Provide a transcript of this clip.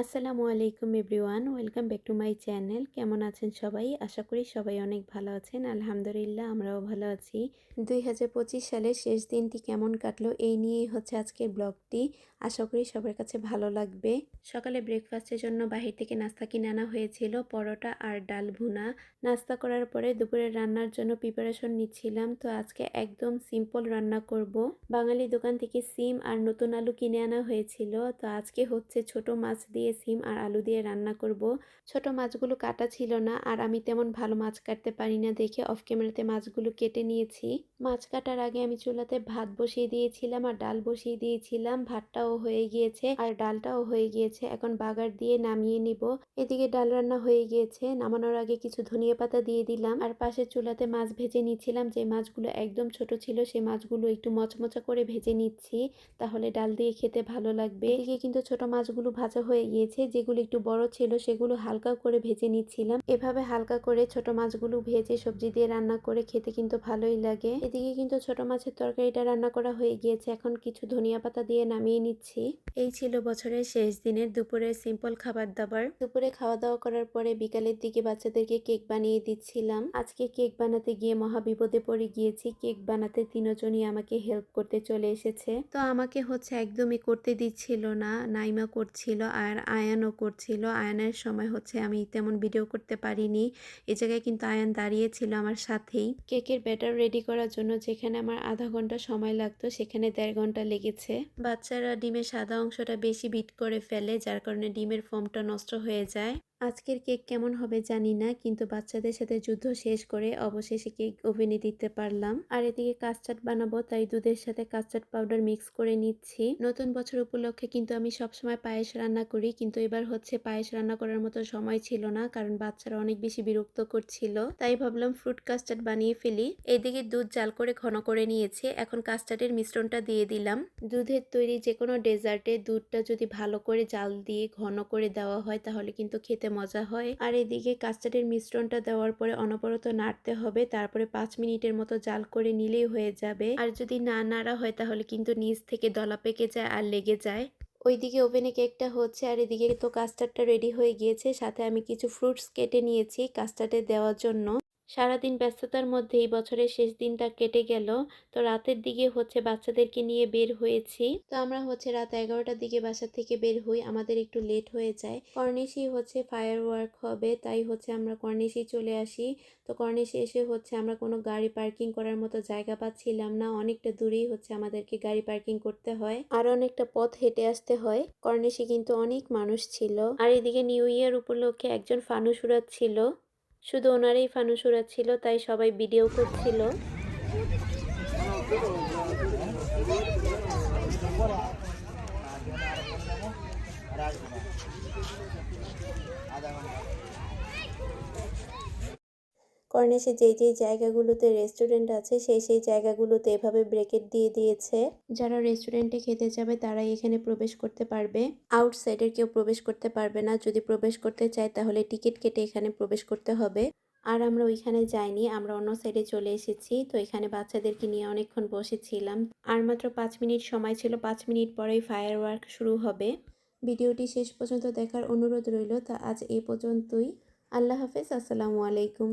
আসসালামু আলাইকুম everyone, welcome back to my channel. কেমন আছেন সবাই? আশা করি সবাই অনেক ভালো আছেন। আলহামদুলিল্লাহ, আমরাও ভালো আছি। দুই হাজার পঁচিশ সালের শেষ দিনটি কেমন কাটলো এই নিয়েই হচ্ছে আজকের ব্লগটি। আশা করি সবার কাছে ভালো লাগবে। সকালে ব্রেকফাস্টের জন্য বাহির থেকে নাস্তা কিনে আনা হয়েছিল, পরোটা আর ডাল ভুনা। নাস্তা করার পরে দুপুরের রান্নার জন্য প্রিপারেশন নিচ্ছিলাম। তো আজকে একদম সিম্পল রান্না করব। বাঙালি দোকান থেকে সিম আর নতুন আলু কিনে আনা হয়েছিল। তো আজকে হচ্ছে ছোট মাছ দিয়ে সিম আর আলু দিয়ে রান্না করব। ছোট মাছগুলো কাটা ছিল না আর আমি তেমন ভালো মাছ কাটতে পারি না দেখে অফ ক্যামেরাতে মাছগুলো কেটে নিয়েছি। মাছ কাটার আগে আমি চুলাতে ভাত বসিয়ে দিয়েছিলাম আর ডাল বসিয়ে দিয়েছিলাম। ভাতটাও হয়ে গিয়েছে আর ডালটাও হয়ে গিয়েছে। এখন বাগার দিয়ে নামিয়ে নিব। এদিকে ডাল রান্না হয়ে গিয়েছে। নামানোর আগে কিছু ধনিয়া পাতা দিয়ে দিলাম। আর পাশে চুলাতে মাছ ভেজে নিচ্ছিলাম যে মাছগুলো একদম ছোট ছিল সেই মাছগুলো একটু মচমচা করে ভেজে নিচ্ছি। তাহলে ডাল দিয়ে খেতে ভালো লাগবে। এদিকে কিন্তু ছোট মাছগুলো ভাজা হয়ে গিয়েছে। যেগুলো একটু বড় ছিল সেগুলো হালকা করে ভেজে নিচ্ছিলাম। এভাবে হালকা করে ছোট মাছগুলো ভেজে সবজি দিয়ে রান্না করে খেতে কিন্তু ভালোই লাগে। এদিকে কিন্তু ছোট মাছের তরকারিটা রান্না করা হয়ে গিয়েছে। এখন কিছু ধনিয়া পাতা দিয়ে নামিয়ে নিচ্ছি। এই ছিল বছরের শেষ দিনের দুপুরের সিম্পল খাবার দাবার। দুপুরে খাওয়া দাওয়া করার পরে বিকালের দিকে বাচ্চাদেরকে কেক বানিয়ে দিচ্ছিলাম। আজকে কেক বানাতে গিয়ে মহা বিপদে পড়ে গিয়েছি। কেক বানাতে তিনজনই আমাকে হেল্প করতে চলে এসেছে। তো আমাকে হচ্ছে একদমই করতে দিচ্ছিল না নাইমা করছিল আর আয়ানও করছিল। আয়ানের সময় হচ্ছে আমি তেমন ভিডিও করতে পারিনি। এ জায়গায় কিন্তু আয়ান দাঁড়িয়েছিল আমার সাথেই। কেকের ব্যাটার রেডি করার জন্য যেখানে আমার আধা ঘণ্টা সময় লাগতো, সেখানে দেড় ঘণ্টা লেগেছে। বাচ্চারা ডিমের সাদা অংশটা বেশি বিট করে ফেলে, যার কারণে ডিমের ফর্মটা নষ্ট হয়ে যায়। আজকের কেক কেমন হবে জানি না, কিন্তু বাচ্চাদের সাথে যুদ্ধ শেষ করে অবশেষে কেক ওভেনে দিতে পারলাম। আর এদিকে কাস্টার্ড বানাবো, তাই দুধের সাথে কাস্টার্ড পাউডার মিক্স করে নিচ্ছি। নতুন বছর উপলক্ষে কিন্তু আমি সবসময় পায়েস রান্না করি, কিন্তু এবার হচ্ছে পায়েস রান্না করার মতো সময় ছিল না, কারণ বাচ্চারা অনেক বেশি বিরক্ত করছিল। তাই ভাবলাম ফ্রুট কাস্টার্ড বানিয়ে ফেলি। এদিকে দুধ জাল করে ঘন করে নিয়েছি, এখন কাস্টার্ডের মিশ্রণটা দিয়ে দিলাম। দুধের তৈরি যে কোনো ডেজার্টে দুধটা যদি ভালো করে জাল দিয়ে ঘন করে দেওয়া হয়, তাহলে কিন্তু খেতে মজা হয়। আর এদিকে কাস্টার্ডের মিশ্রণটা দেওয়ার পরে অনবরত নাড়তে হবে। তারপরে পাঁচ মিনিটের মতো জাল করে নিলেই হয়ে যাবে। আর যদি না নাড়া হয় তাহলে কিন্তু নিচ থেকে দলা পেকে যায় আর লেগে যায়। ওইদিকে ওভেনে কেকটা হচ্ছে আর এদিকে তো কাস্টার্ডটা রেডি হয়ে গিয়েছে। সাথে আমি কিছু ফ্রুটস কেটে নিয়েছি কাস্টার্ডে দেওয়ার জন্য। সারাদিন ব্যস্ততার মধ্যে এই বছরের শেষ দিনটা কেটে গেল। তো রাতের দিকে হচ্ছে বাচ্চাদেরকে নিয়ে বের হয়েছি। তো আমরা হচ্ছে রাত এগারোটার দিকে বাসা থেকে বের হই। আমাদের একটু লেট হয়ে যায়। কর্নিশি হচ্ছে ফায়ার ওয়ার্ক হবে। তাই হচ্ছে আমরা কর্নিশি চলে আসি। তো কর্নিশি এসে হচ্ছে আমরা কোনো গাড়ি পার্কিং করার মতো জায়গা পাচ্ছিলাম না। অনেকটা দূরেই হচ্ছে আমাদেরকে গাড়ি পার্কিং করতে হয়। আর অনেকটা পথ হেঁটে আসতে হয়। কর্নিশি কিন্তু অনেক মানুষ ছিল। আর এদিকে নিউ ইয়ার উপলক্ষে একজন ফানুস উড়াচ্ছিল শুধু ওনারই ফানুস ছিল তাই সবাই ভিডিও করছিল। কর্নেশে যেই যেই জায়গাগুলোতে রেস্টুরেন্ট আছে সেই সেই জায়গাগুলোতে এভাবে ব্রেকেট দিয়ে দিয়েছে। যারা রেস্টুরেন্টে খেতে যাবে তারাই এখানে প্রবেশ করতে পারবে। আউটসাইডের কেউ প্রবেশ করতে পারবে না। যদি প্রবেশ করতে চায় তাহলে টিকিট কেটে এখানে প্রবেশ করতে হবে। আর আমরা ওইখানে যাইনি আমরা অন্য সাইডে চলে এসেছি। তো এখানে বাচ্চাদেরকে নিয়ে অনেকক্ষণ বসেছিলাম। আর মাত্র পাঁচ মিনিট সময় ছিল পাঁচ মিনিট পরেই ফায়ার ওয়ার্ক শুরু হবে। ভিডিওটি শেষ পর্যন্ত দেখার অনুরোধ রইল। তা আজ এই পর্যন্তই। আল্লাহ হাফেজ আসসালামু আলাইকুম।